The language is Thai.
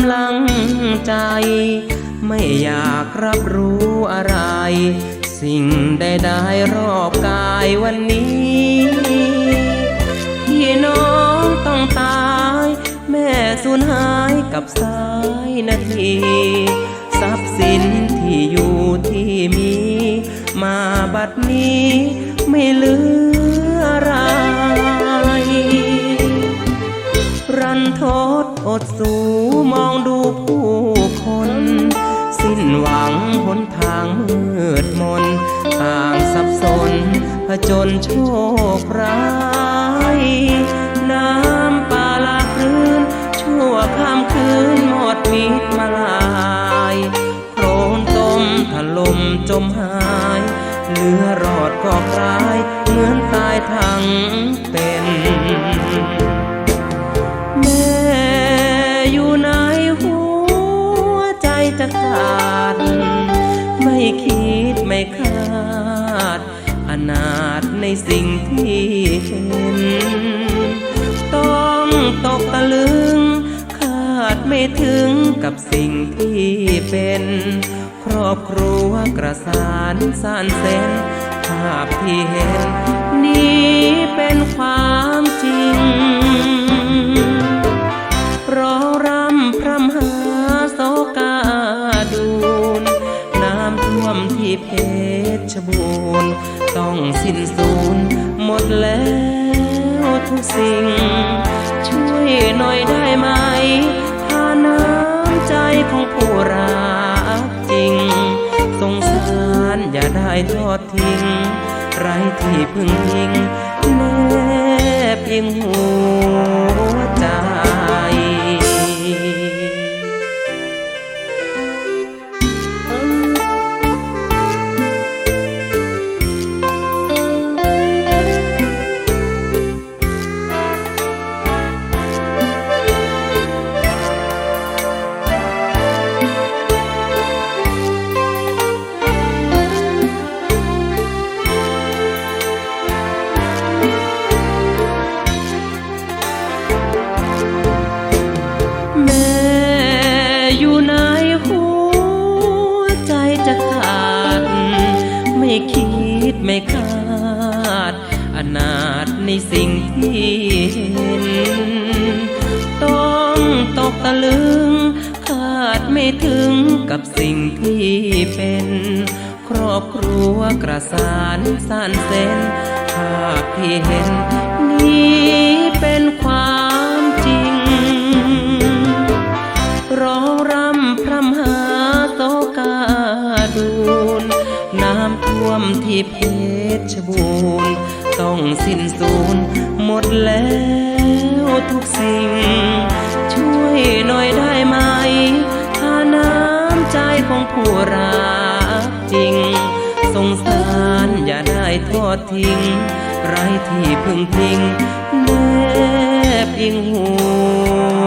ำลังใจ ไม่อยากรับรู้อะไร สิ่งใดๆรอบกายวันนี้ พี่น้องต้องตาย แม่สูญหายกับสายนาที ทรัพย์สินที่อยู่ที่มี มาบัดนี้ไม่เหลืออะไรรันทดอดสู จญโชคร้ายน้ำป่าลาคลื่นชั่วข้ามคืนหมดมิดมาลายโคลนต้มถล่มจมหายเหลือรอดก็คลายเหมือนตายทั้งเป็นแม่อยู่ในหัวใจจะขาดไม่คิดไม่คาด อนาถในสิ่งที่เห็น ต้องตกตะลึง คาดไม่ถึงกับสิ่งที่เป็น ครอบครัวกระสานสานเส้นภาพที่เห็น นี้เป็นความจริงร้องรำพรำหาโศกาดูนน้ำท่วมที่เพ สิ้นสูญหมดแล้วทุกสิ่ง ช่วยหน่อยได้ไหมถ้าน้ำใจของผู้รักจริง สงสารอย่าได้ทอดทิ้ง ไรที่พึ่งพิงแน่เพียงหัว ในสิ่งที่เห็น ต้องตกตะลึง คาดไม่ถึงกับสิ่งที่เป็น ครอบครัวกระสานสานเส้นภาพที่เห็น นี้เป็นความจริง ร้องรำพรำหาโตกาดูน น้ำท่วมที่เพชรบูรณ์ ต้องสิ้นสูญหมดแล้วทุกสิ่ง ช่วยหน่อยได้ไหมถ้าน้ำใจของผู้รักจริง สงสารอย่าได้ทอดทิ้ง ไรที่พึ่งพิงแนบอิงหู